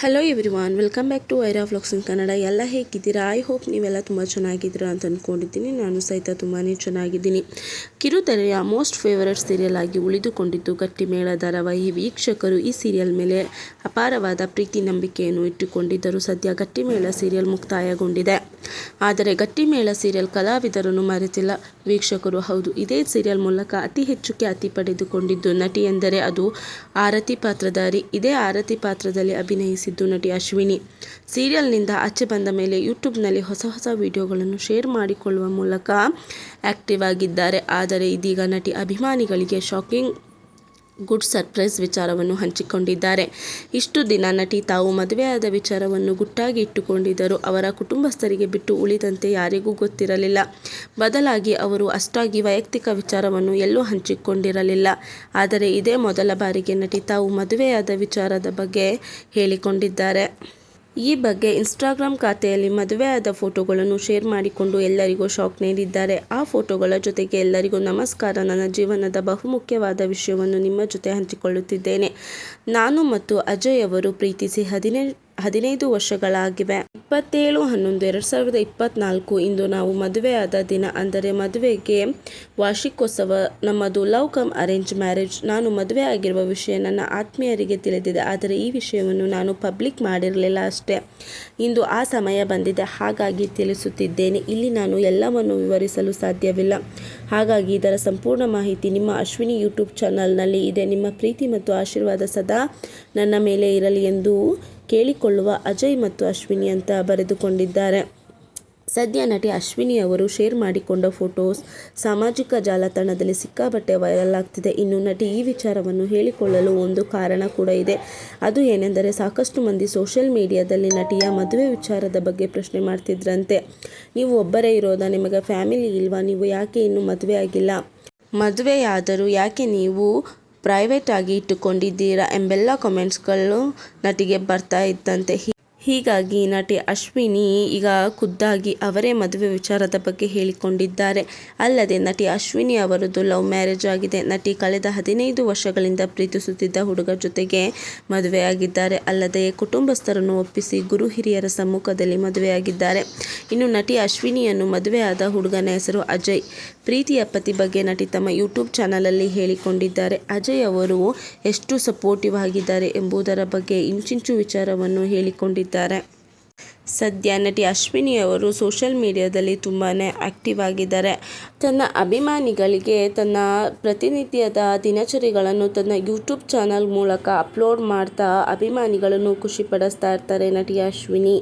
Hello everyone welcome back to Vaira vlogs in Kannada ಎಲ್ಲ ಹೇಗಿದ್ದೀರಾ? I hope ನೀವೆಲ್ಲ ತುಂಬ ಚೆನ್ನಾಗಿದ್ದೀರಾ ಅಂತ ಅಂದ್ಕೊಂಡಿದ್ದೀನಿ ನಾನು ಸಹಿತ ತುಂಬಾ ಚೆನ್ನಾಗಿದ್ದೀನಿ. ಕಿರುತೆರೆಯ ಮೋಸ್ಟ್ ಫೇವರೆಟ್ ಸೀರಿಯಲ್ ಆಗಿ ಉಳಿದುಕೊಂಡಿದ್ದು ಗಟ್ಟಿಮೇಳ ಧಾರಾವಾಹಿ ವೀಕ್ಷಕರು ಈ ಸೀರಿಯಲ್ ಮೇಲೆ ಅಪಾರವಾದ ಪ್ರೀತಿ ನಂಬಿಕೆಯನ್ನು ಇಟ್ಟುಕೊಂಡಿದ್ದರೂ ಸದ್ಯ ಗಟ್ಟಿಮೇಳ ಸೀರಿಯಲ್ ಮುಕ್ತಾಯಗೊಂಡಿದೆ. ಆದರೆ ಗಟ್ಟಿಮೇಳ ಸೀರಿಯಲ್ ಕಲಾವಿದರನ್ನು ಮರೆತಿಲ್ಲ. ವೀಕ್ಷಕರು ಹೌದು, ಇದೇ ಸೀರಿಯಲ್ ಮೂಲಕ ಅತಿ ಹೆಚ್ಚು ಖ್ಯಾತಿ ಪಡೆದುಕೊಂಡಿದ್ದು ನಟಿ ಎಂದರೆ ಅದು ಆರತಿ ಪಾತ್ರಧಾರಿ. ಇದೇ ಆರತಿ ಪಾತ್ರದಲ್ಲಿ ಅಭಿನಯಿಸಿದ್ದು ನಟಿ ಅಶ್ವಿನಿ. ಸೀರಿಯಲ್ನಿಂದ ಆಚೆ ಬಂದ ಮೇಲೆ ಯೂಟ್ಯೂಬ್ನಲ್ಲಿ ಹೊಸ ಹೊಸ ವಿಡಿಯೋಗಳನ್ನು ಶೇರ್ ಮಾಡಿಕೊಳ್ಳುವ ಮೂಲಕ ಆಕ್ಟಿವ್ ಆಗಿದ್ದಾರೆ. ಆದರೆ ಇದೀಗ ನಟಿ ಅಭಿಮಾನಿಗಳಿಗೆ ಶಾಕಿಂಗ್ ಗುಡ್ ಸರ್ಪ್ರೈಸ್ ವಿಚಾರವನ್ನು ಹಂಚಿಕೊಂಡಿದ್ದಾರೆ. ಇಷ್ಟು ದಿನ ನಟಿ ತಾವು ಮದುವೆಯಾದ ವಿಚಾರವನ್ನು ಗುಟ್ಟಾಗಿ ಇಟ್ಟುಕೊಂಡಿದ್ದರು. ಅವರ ಕುಟುಂಬಸ್ಥರಿಗೆ ಬಿಟ್ಟು ಉಳಿದಂತೆ ಯಾರಿಗೂ ಗೊತ್ತಿರಲಿಲ್ಲ. ಬದಲಾಗಿ ಅವರು ಅಷ್ಟಾಗಿ ವೈಯಕ್ತಿಕ ವಿಚಾರವನ್ನು ಎಲ್ಲೂ ಹಂಚಿಕೊಂಡಿರಲಿಲ್ಲ. ಆದರೆ ಇದೇ ಮೊದಲ ಬಾರಿಗೆ ನಟಿ ತಾವು ಮದುವೆಯಾದ ವಿಚಾರದ ಬಗ್ಗೆ ಹೇಳಿಕೊಂಡಿದ್ದಾರೆ. ಈ ಬಗ್ಗೆ ಇನ್ಸ್ಟಾಗ್ರಾಮ್ ಖಾತೆಯಲ್ಲಿ ಮದುವೆಯಾದ ಫೋಟೋಗಳನ್ನು ಶೇರ್ ಮಾಡಿಕೊಂಡು ಎಲ್ಲರಿಗೂ ಶಾಕ್ ನೀಡಿದ್ದಾರೆ. ಆ ಫೋಟೋಗಳ ಜೊತೆಗೆ ಎಲ್ಲರಿಗೂ ನಮಸ್ಕಾರ. ನನ್ನ ಜೀವನದ ಬಹುಮುಖ್ಯವಾದ ವಿಷಯವನ್ನು ನಿಮ್ಮ ಜೊತೆ ಹಂಚಿಕೊಳ್ಳುತ್ತಿದ್ದೇನೆ. ನಾನು ಮತ್ತು ಅಜಯ್ ಅವರು ಪ್ರೀತಿಸಿ ಹದಿನೈದು ಹದಿನೈದು ವರ್ಷಗಳಾಗಿವೆ. ಇಪ್ಪತ್ತೇಳು, ಹನ್ನೊಂದು, ಎರಡು ಸಾವಿರದ ಇಪ್ಪತ್ನಾಲ್ಕು ಇಂದು ನಾವು ಮದುವೆಯಾದ ದಿನ. ಅಂದರೆ ಮದುವೆಗೆ ವಾರ್ಷಿಕೋತ್ಸವ. ನಮ್ಮದು ಲವ್ ಕಮ್ ಅರೇಂಜ್ ಮ್ಯಾರೇಜ್. ನಾನು ಮದುವೆ ಆಗಿರುವ ವಿಷಯ ನನ್ನ ಆತ್ಮೀಯರಿಗೆ ತಿಳಿದಿದೆ. ಆದರೆ ಈ ವಿಷಯವನ್ನು ನಾನು ಪಬ್ಲಿಕ್ ಮಾಡಿರಲಿಲ್ಲ ಅಷ್ಟೇ. ಇಂದು ಆ ಸಮಯ ಬಂದಿದೆ. ಹಾಗಾಗಿ ತಿಳಿಸುತ್ತಿದ್ದೇನೆ. ಇಲ್ಲಿ ನಾನು ಎಲ್ಲವನ್ನು ವಿವರಿಸಲು ಸಾಧ್ಯವಿಲ್ಲ. ಹಾಗಾಗಿ ಇದರ ಸಂಪೂರ್ಣ ಮಾಹಿತಿ ನಿಮ್ಮ ಅಶ್ವಿನಿ ಯೂಟ್ಯೂಬ್ ಚಾನಲ್ನಲ್ಲಿ ಇದೆ. ನಿಮ್ಮ ಪ್ರೀತಿ ಮತ್ತು ಆಶೀರ್ವಾದ ಸದಾ ನನ್ನ ಮೇಲೆ ಇರಲಿ ಎಂದು ಕೇಳಿಕೊಳ್ಳುವ ಅಜಯ್ ಮತ್ತು ಅಶ್ವಿನಿ ಅಂತ ಬರೆದುಕೊಂಡಿದ್ದಾರೆ. ಸದ್ಯ ನಟಿ ಅಶ್ವಿನಿ ಅವರು ಶೇರ್ ಮಾಡಿಕೊಂಡ ಫೋಟೋಸ್ ಸಾಮಾಜಿಕ ಜಾಲತಾಣದಲ್ಲಿ ಸಿಕ್ಕಾಬಟ್ಟೆ ವೈರಲ್ ಆಗ್ತಿದೆ. ಇನ್ನು ನಟಿ ಈ ವಿಚಾರವನ್ನು ಹೇಳಿಕೊಳ್ಳಲು ಒಂದು ಕಾರಣ ಕೂಡ ಇದೆ. ಅದು ಏನೆಂದರೆ ಸಾಕಷ್ಟು ಮಂದಿ ಸೋಷಿಯಲ್ ಮೀಡಿಯಾದಲ್ಲಿ ನಟಿಯ ಮದುವೆ ವಿಚಾರದ ಬಗ್ಗೆ ಪ್ರಶ್ನೆ ಮಾಡ್ತಿದ್ರಂತೆ. ನೀವು ಒಬ್ಬರೇ ಇರೋದಾ? ನಿಮಗೆ ಫ್ಯಾಮಿಲಿ ಇಲ್ವಾ? ನೀವು ಯಾಕೆ ಇನ್ನೂ ಮದುವೆ ಆಗಿಲ್ಲ? ಮದುವೆಯಾದರೂ ಯಾಕೆ ನೀವು ಪ್ರೈವೇಟ್ ಆಗಿ ಇಟ್ಟುಕೊಂಡಿದ್ದೀರಾ ಎಂಬೆಲ್ಲ ಕಾಮೆಂಟ್ಸ್ಗಳು ನಟಿಗೆ ಬರ್ತಾ ಇದ್ದಂತೆ. ಹೀಗಾಗಿ ನಟಿ ಅಶ್ವಿನಿ ಈಗ ಖುದ್ದಾಗಿ ಅವರೇ ಮದುವೆ ವಿಚಾರದ ಬಗ್ಗೆ ಹೇಳಿಕೊಂಡಿದ್ದಾರೆ. ಅಲ್ಲದೆ ನಟಿ ಅಶ್ವಿನಿ ಅವರದ್ದು ಲವ್ ಮ್ಯಾರೇಜ್ ಆಗಿದೆ. ನಟಿ ಕಳೆದ ಹದಿನೈದು ವರ್ಷಗಳಿಂದ ಪ್ರೀತಿಸುತ್ತಿದ್ದ ಹುಡುಗ ಜೊತೆಗೆ ಮದುವೆಯಾಗಿದ್ದಾರೆ ಅಲ್ಲದೆ ಕುಟುಂಬಸ್ಥರನ್ನು ಒಪ್ಪಿಸಿ ಗುರು ಹಿರಿಯರ ಸಮ್ಮುಖದಲ್ಲಿ ಮದುವೆಯಾಗಿದ್ದಾರೆ ಇನ್ನು ನಟಿ ಅಶ್ವಿನಿಯನ್ನು ಮದುವೆಯಾದ ಹುಡುಗನ ಹೆಸರು ಅಜಯ್. ಪ್ರೀತಿಯ ಪತಿ ಬಗ್ಗೆ ನಟಿ ತಮ್ಮ ಯೂಟ್ಯೂಬ್ ಚಾನಲಲ್ಲಿ ಹೇಳಿಕೊಂಡಿದ್ದಾರೆ. ಅಜಯ್ ಅವರು ಎಷ್ಟು ಸಪೋರ್ಟಿವ್ ಆಗಿದ್ದಾರೆ ಎಂಬುದರ ಬಗ್ಗೆ ಇಂಚಿಂಚು ವಿಚಾರವನ್ನು ಹೇಳಿಕೊಂಡಿದ್ದಾರೆ. ಸದ್ಯ ನಟಿ ಅಶ್ವಿನಿ ಅವರು ಸೋಷಿಯಲ್ ಮೀಡಿಯಾದಲ್ಲಿ ತುಂಬಾ ಆ್ಯಕ್ಟಿವ್ ಆಗಿದ್ದಾರೆ. ತನ್ನ ಅಭಿಮಾನಿಗಳಿಗೆ, ತನ್ನ ಪ್ರತಿನಿತ್ಯದ ದಿನಚರಿಗಳನ್ನು ತನ್ನ ಯೂಟ್ಯೂಬ್ ಚಾನಲ್ ಮೂಲಕ ಅಪ್ಲೋಡ್ ಮಾಡ್ತಾ ಅಭಿಮಾನಿಗಳನ್ನು ಖುಷಿಪಡಿಸ್ತಾ ಇರ್ತಾರೆ ನಟಿ ಅಶ್ವಿನಿ.